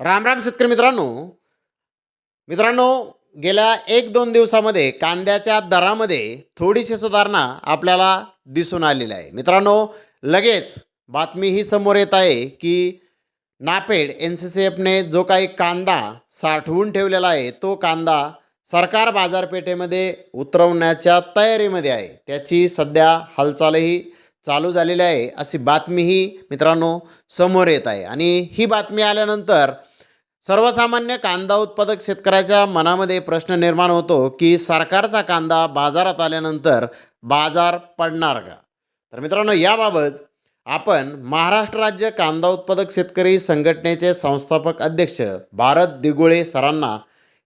राम राम शेतकरी मित्रांनो. मित्रांनो गेल्या एक दोन दिवसामध्ये कांद्याच्या दरामध्ये थोडीशी सुधारणा आपल्याला दिसून आलेली आहे. मित्रांनो लगेच बातमी ही समोर येत आहे की नापेड एन सी सी एफने जो काही कांदा साठवून ठेवलेला आहे तो कांदा सरकार बाजारपेठेमध्ये उतरवण्याच्या तयारीमध्ये आहे. त्याची सध्या हालचालही चालू झालेली आहे अशी बातमीही मित्रांनो समोर येत आहे. आणि ही बातमी आल्यानंतर सर्वसामान्य कांदा उत्पादक शेतकऱ्याच्या मनामध्ये प्रश्न निर्माण होतो की सरकारचा कांदा बाजारात आल्यानंतर बाजार पडणार का? तर मित्रांनो याबाबत आपण महाराष्ट्र राज्य कांदा उत्पादक शेतकरी संघटनेचे संस्थापक अध्यक्ष भारत दिगुळे सरांना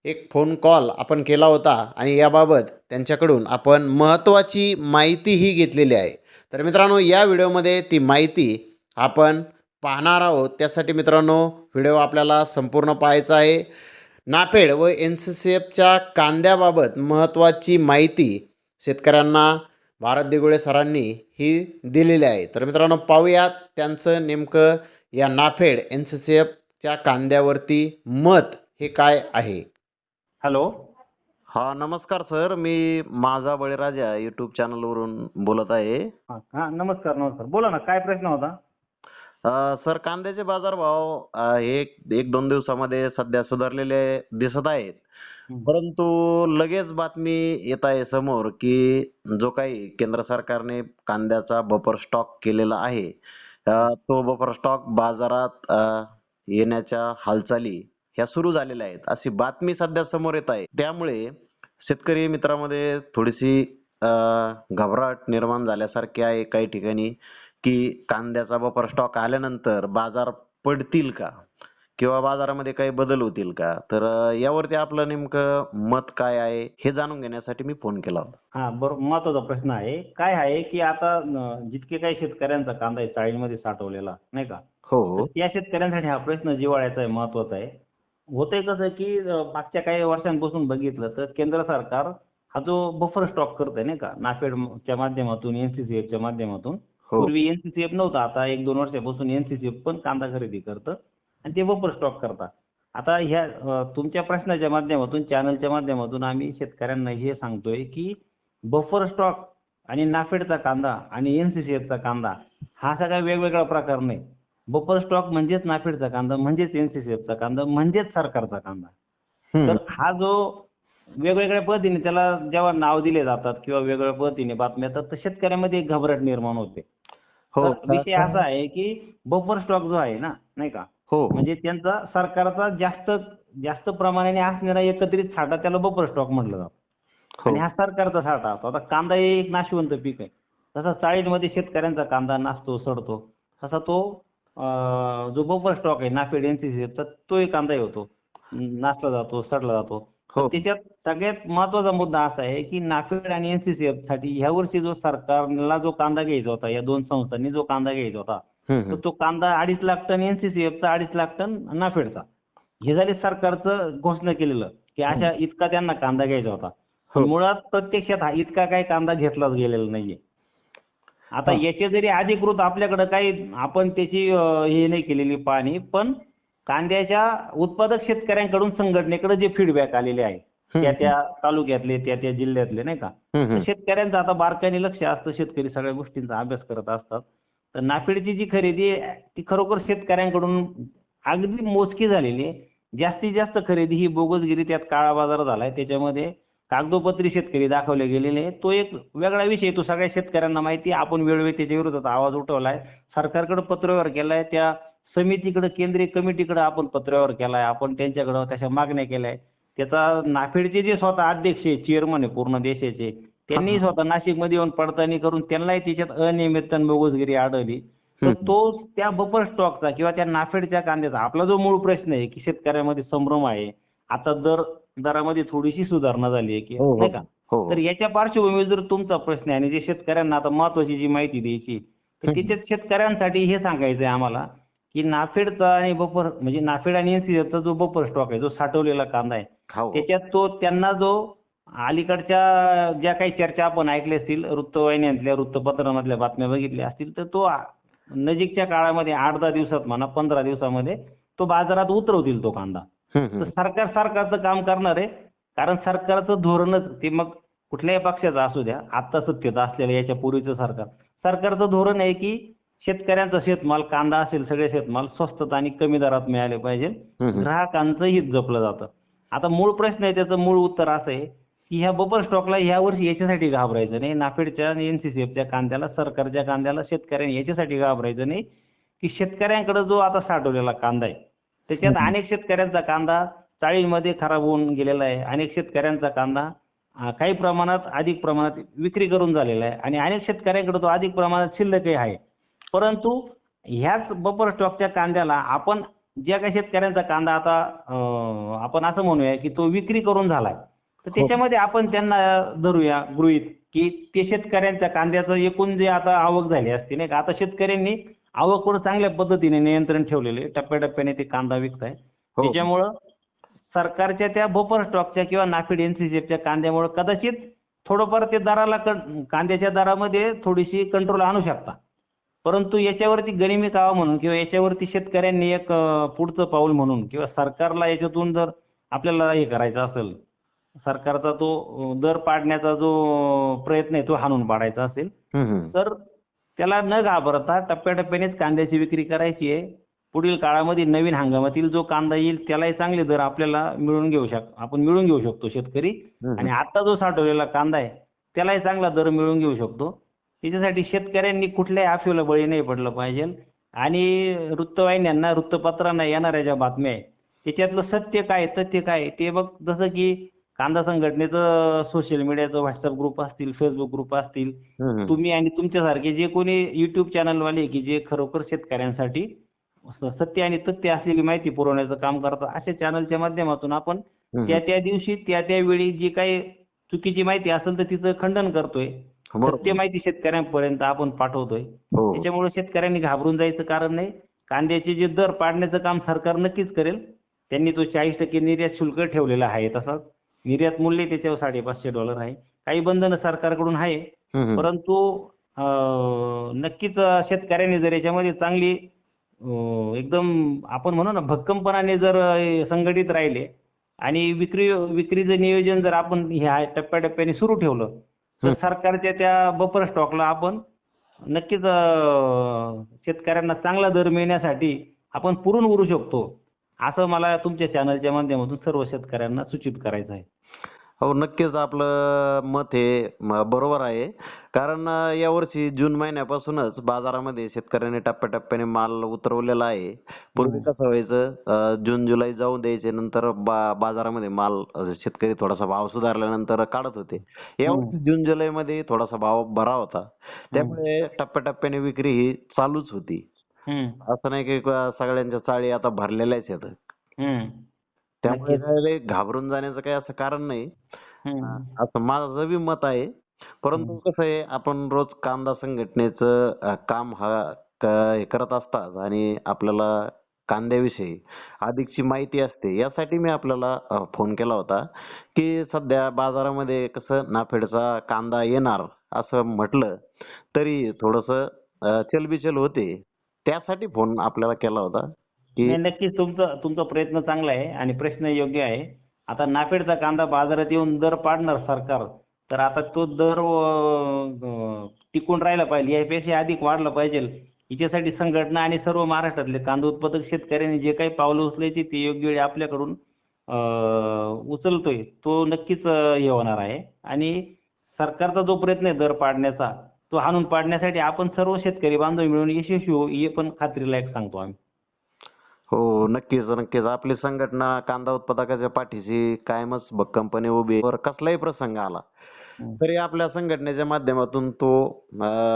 एक फोन कॉल आपण केला होता. आणि याबाबत त्यांच्याकडून आपण महत्त्वाची माहितीही घेतलेली आहे. तर मित्रांनो या व्हिडिओमध्ये ती माहिती आपण पाहणार आहोत. त्यासाठी मित्रांनो व्हिडिओ आपल्याला संपूर्ण पाहायचा आहे. नाफेड व एन सी सी एफच्या कांद्याबाबत महत्त्वाची माहिती शेतकऱ्यांना भारत दिगुळे सरांनी ही दिलेली आहे. तर मित्रांनो पाहूयात त्यांचं नेमकं या नाफेड एन सी सी एफच्या कांद्यावरती मत हे काय आहे? हॅलो. हा नमस्कार सर. मी माझा बळीराजा यूट्यूब चॅनलवरून बोलत आहे. हा हा, नमस्कार नमस्कार. बोला ना काय प्रश्न होता? अ, सर कांद्याचे बाजारभाव अ, एक एक दोन दिवसामध्ये सध्या सुधारलेले दिसत आहेत. परंतु लगेच बातमी येत आहे समोर की जो काही केंद्र सरकारने कांद्याचा बफर स्टॉक केलेला आहे अ, तो बफर स्टॉक बाजारात अ, येण्याच्या हालचाली ह्या सुरू झालेल्या आहेत. अशी बातमी सध्या समोर येत आहे. त्यामुळे शेतकरी मित्रामध्ये थोडीशी घबराट निर्माण झाल्यासारखी आहे काही ठिकाणी की कांद्याचा बफर स्टॉक आल्यानंतर बाजार पडतील का? किंवा बाजारामध्ये काही बदल होतील का? तर यावरती आपलं नेमकं मत काय आहे हे जाणून घेण्यासाठी मी फोन केला होता. हा बरोबर महत्त्वाचा प्रश्न आहे. काय आहे की आता जितके काही शेतकऱ्यांचा कांदा आहे चाळीमध्ये साठवलेला नाही का? हो. त्या शेतकऱ्यांसाठी हा प्रश्न जिव्हाळ्याचा आहे महत्त्वाचा आहे. होतंय कसं की मागच्या काही वर्षांपासून बघितलं तर केंद्र सरकार हा जो बफर स्टॉक करत आहे नाही का नाफेडच्या माध्यमातून एनसीसीएफच्या माध्यमातून. हो. पूर्वी एनसीसीएफ नव्हता आता एक दोन वर्षापासून एनसीसीएफ पण कांदा खरेदी करतं आणि ते बफर स्टॉक करतात. आता ह्या तुमच्या प्रश्नाच्या माध्यमातून चॅनलच्या माध्यमातून आम्ही शेतकऱ्यांना हे सांगतोय की बफर स्टॉक आणि नाफेडचा कांदा आणि एनसीसीएफचा कांदा हा सगळा वेगवेगळा प्रकार नाही बफर स्टॉक म्हणजेच नाफेडचा कांदा म्हणजेच एनसीसीएफचा कांदा म्हणजेच सरकारचा कांदा. तर हा जो वेगवेगळ्या पद्धतीने त्याला जेव्हा नाव दिले जातात किंवा वेगवेगळ्या पद्धतीने बातम्या येतात तर शेतकऱ्यामध्ये एक घबराट निर्माण होते. हो विषय असा आहे की बफर स्टॉक जो आहे ना नाही का? हो. म्हणजे त्यांचा सरकारचा जास्त जास्त प्रमाणाने असणारा एकत्रित साठा त्याला बफर स्टॉक म्हटलं जातं. हो. आणि हा सरकारचा साठा असतो. आता कांदा हे एक नाशवंत पीक आहे. तसा चाळीमध्ये शेतकऱ्यांचा कांदा नासतो सडतो. तसा तो जो बफर स्टॉक आहे नाफेड एनसीसीचा तोही कांदाही होतो. नासला जातो सडला जातो. हो. त्याच्यात सगळ्यात महत्त्वाचा मुद्दा असा आहे की नाफेड आणि एनसीसीएफसाठी ह्या वर्षी जो सरकारला जो कांदा घ्यायचा होता या दोन संस्थांनी जो कांदा घ्यायचा होता तर. तो कांदा अडीच लाख टन एनसीसीएफचा अडीच लाख टन नाफेडचा. हे झाले सरकारचं घोषणा केलेलं की अशा इतका त्यांना कांदा घ्यायचा होता. हो. मुळात प्रत्यक्षात हा इतका काही कांदा घेतलाच गेलेला नाहीये. आता. याचे जरी अधिकृत आपल्याकडे काही आपण त्याची अं, हे नाही केलेली पाहणी पण कांद्याच्या उत्पादक शेतकऱ्यांकडून संघटनेकडे जे फीडबॅक आलेले आहे त्या त्या तालुक्यातले त्या त्या जिल्ह्यातले नाही का? तर. शेतकऱ्यांचं आता बारकाईने लक्ष असतं शेतकरी सगळ्या गोष्टींचा अभ्यास करत असतात. तर नाफेडची जी खरेदी आहे ती खरोखर शेतकऱ्यांकडून अगदी मोजकी झालेली आहे. जास्तीत जास्त खरेदी ही बोगसगिरी त्यात काळा बाजार झालाय. त्याच्यामध्ये कागदोपत्री शेतकरी दाखवले गेलेले आहे. तो एक वेगळा विषय तो सगळ्या शेतकऱ्यांना माहिती आहे. आपण वेळोवेळी त्याच्या विरोधात आवाज उठवलाय सरकारकडे पत्रव्यवहार केलाय त्या समितीकडे केंद्रीय कमिटीकडे आपण पत्रव्यवहार केलाय आपण त्यांच्याकडे त्याच्या मागण्या केल्या त्याचा नाफेडचे जे स्वतः अध्यक्ष आहे चेअरमन आहे पूर्ण देशाचे त्यांनी. स्वतः नाशिकमध्ये येऊन पडताळणी करून त्यांनाही त्याच्यात अनियमितता आणि बोगसगिरी आढळली तर. तो त्या बफर स्टॉकचा किंवा त्या नाफेडच्या कांद्याचा आपला जो मूळ प्रश्न आहे की शेतकऱ्यामध्ये संभ्रम आहे आता दर दरामध्ये थोडीशी सुधारणा झाली आहे की हो, हो. नाही का हो तर याच्या पार्श्वभूमीवर जर तुमचा प्रश्न आहे आणि जे शेतकऱ्यांना आता महत्वाची जी माहिती द्यायची तर. त्याच्यात शेतकऱ्यांसाठी हे सांगायचं आहे आम्हाला की नाफेडचा आणि बफर म्हणजे नाफेड आणि एनसीएफचा जो बफर स्टॉक आहे जो साठवलेला कांदा आहे हो त्याच्यात तो त्यांना जो अलीकडच्या ज्या काही चर्चा आपण ऐकल्या असतील वृत्तवाहिन्यांतल्या वृत्तपत्रामधल्या बातम्या बघितल्या असतील तर तो आ- नजीकच्या काळामध्ये आठ दहा दिवसात म्हणा पंधरा दिवसामध्ये तो बाजारात उतरवतील तो कांदा तर. सरकार सरकारचं काम करणार आहे. कारण सरकारचं धोरणच ते मग कुठल्याही पक्षाचं असू द्या आता सत्तेत असलेलं याच्या पूर्वीचं सरकार. सरकारचं धोरण आहे की शेतकऱ्यांचा शेतमाल कांदा असेल सगळे शेतमाल स्वस्तात आणि कमी दरात मिळाले पाहिजे. ग्राहकांचं हित जपलं जातं. आता मूळ प्रश्न आहे त्याचं मूळ उत्तर असं आहे की ह्या बफर स्टॉकला ह्या वर्षी याच्यासाठी घाबरायचं नाही. नाफेडच्या आणि एनसीसीएफच्या कांद्याला सरकारच्या कांद्याला शेतकऱ्यांनी याच्यासाठी घाबरायचं नाही की शेतकऱ्यांकडे जो आता साठवलेला कांदा आहे त्याच्यात. अनेक शेतकऱ्यांचा कांदा चाळीमध्ये खराब होऊन गेलेला आहे. अनेक शेतकऱ्यांचा कांदा काही प्रमाणात अधिक प्रमाणात विक्री करून झालेला आहे आणि अनेक शेतकऱ्यांकडे तो अधिक प्रमाणात शिल्लकही आहे. परंतु ह्याच बफर स्टॉकच्या कांद्याला आपण ज्या काही शेतकऱ्यांचा कांदा आता आपण असं म्हणूया की तो विक्री करून झालाय. तर त्याच्यामध्ये आपण त्यांना धरूया गृहीत की ते शेतकऱ्यांच्या कांद्याचं एकूण जे आता आवक झाली असते नाही का आता शेतकऱ्यांनी आवकवर चांगल्या पद्धतीने नियंत्रण ठेवलेले. टप्प्याटप्प्याने ते कांदा विकताय हो. त्याच्यामुळं सरकारच्या त्या बफर स्टॉकच्या किंवा नाफेड एनसीसीएफच्या कांद्यामुळे कदाचित थोडंफार ते दराला कांद्याच्या दरामध्ये थोडीशी कंट्रोल आणू शकता परंतु याच्यावरती गनिमी कावा म्हणून किंवा याच्यावरती शेतकऱ्यांनी एक पुढचं पाऊल म्हणून किंवा सरकारला याच्यातून जर आपल्याला हे करायचं असेल सरकारचा तो दर पाडण्याचा जो प्रयत्न आहे तो हाणून पाडायचा असेल. तर त्याला न घाबरता टप्प्याटप्प्यानेच कांद्याची विक्री करायची आहे. पुढील काळामध्ये नवीन हंगामातील जो कांदा येईल त्यालाही चांगले दर आपल्याला मिळून घेऊ शक आपण मिळून घेऊ शकतो शेतकरी. आणि आता जो साठवलेला कांदा आहे त्यालाही चांगला दर मिळून घेऊ शकतो. त्याच्यासाठी शेतकऱ्यांनी कुठल्याही आफीला बळी नाही पडलं पाहिजे. आणि वृत्तवाहिन्यांना वृत्तपत्रांना येणाऱ्या ज्या बातम्या आहे त्याच्यातलं सत्य काय तथ्य काय ते बघ. जसं की कांदा संघटनेचं सोशल मीडियाचं व्हॉट्सअप ग्रुप असतील फेसबुक ग्रुप असतील. तुम्ही आणि तुमच्यासारखे जे कोणी युट्यूब चॅनलवाले की जे खरोखर शेतकऱ्यांसाठी सत्य आणि तथ्य असलेली माहिती पुरवण्याचं काम करतात अशा चॅनलच्या माध्यमातून आपण. त्या त्या दिवशी त्या त्या वेळी जी काही चुकीची माहिती असेल तर तिचं खंडन करतोय. सत्य माहिती शेतकऱ्यांपर्यंत आपण पाठवतोय हो त्याच्यामुळे शेतकऱ्यांनी घाबरून जायचं कारण नाही कांद्याचे जे दर पाडण्याचं काम सरकार नक्कीच करेल त्यांनी तो चाळीस टक्के निर्यात शुल्क ठेवलेला आहे तसाच निर्यात मूल्य त्याच्यावर साडेपाचशे डॉलर आहे. काही बंधनं सरकारकडून आहे. परंतु नक्कीच शेतकऱ्यांनी जर याच्यामध्ये चांगली एकदम आपण म्हणू ना भक्कमपणाने जर संघटित राहिले आणि विक्री विक्रीचं नियोजन जर आपण ह्या टप्प्याटप्प्याने सुरू ठेवलं तर सरकारच्या त्या बफर स्टॉकला आपण नक्कीच शेतकऱ्यांना चांगला दर मिळण्यासाठी आपण पुरून उरू शकतो. असं मला तुमच्या चॅनलच्या माध्यमातून सर्व शेतकऱ्यांना सूचित करायचं आहे. हो नक्कीच आपलं मत हे बरोबर आहे. कारण यावर्षी जून महिन्यापासूनच बाजारामध्ये शेतकऱ्यांनी टप्प्याटप्प्याने माल उतरवलेला आहे. पूर्वी कसं व्हायचं जून जुलै जाऊन द्यायचे नंतर बा- बाजारामध्ये माल शेतकरी थोडासा भाव सुधारल्यानंतर काढत होते. यावर्षी जून जुलै मध्ये थोडासा भाव बरा होता. त्यामुळे टप्प्याटप्प्याने विक्री ही चालूच होती. हम्म, असं नाही की सगळ्यांच्या चाळी आता भरलेल्याच आहेत. हम्म, त्यामुळे नक्कीच. काय रे, घाबरून जाण्याचं काही असं कारण नाही. हम्म. असं माझं बी मत आहे परंतु कसं आहे आपण रोज कांदा संघटनेचं अं, काम हा क- हे करत असतात आणि आपल्याला कांद्याविषयी अधिकची माहिती असते यासाठी मी आपल्याला अं, फोन केला होता की सध्या बाजारामध्ये कसं नाफेडचा कांदा येणार असं म्हटलं तरी थोडस चलबिचल होते. त्यासाठी फोन आपल्याला केला होता की नक्कीच तुमचा तुमचा प्रयत्न चांगला आहे आणि प्रश्न योग्य आहे. आता नाफेडचा कांदा बाजारात येऊन दर पाडणार सरकार तर आता तो दर टिकून राहिला पाहिजे. यापेक्षा अधिक वाढला पाहिजे. याच्यासाठी संघटना आणि सर्व महाराष्ट्रातले कांदा उत्पादक शेतकऱ्यांनी जे काही पावलं उचलायची ते योग्य वेळी आपल्याकडून उचलतोय. तो नक्कीच हे होणार आहे. आणि सरकारचा जो प्रयत्न आहे दर पाडण्याचा तो हाणून पाडण्यासाठी आपण सर्व शेतकरी बांधव मिळून यशस्वी होऊ हे पण खात्रीला एक सांगतो आम्ही हो नक्कीच नक्कीच आपली संघटना कांदा उत्पादकाच्या पाठीशी कायमच भक्कमपणे उभी. वर कसलाही प्रसंग आला. तरी आपल्या संघटनेच्या माध्यमातून तो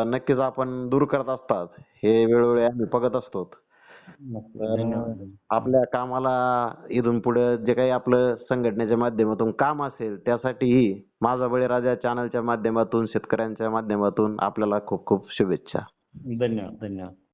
नक्कीच आपण दूर करत असतात हे वेळोवेळी आम्ही बघत असतो आपल्या कामाला इथून पुढे जे काही आपलं संघटनेच्या माध्यमातून काम असेल त्यासाठीही माझा बळीराजा चॅनलच्या माध्यमातून शेतकऱ्यांच्या माध्यमातून आपल्याला खूप खूप शुभेच्छा. धन्यवाद धन्यवाद.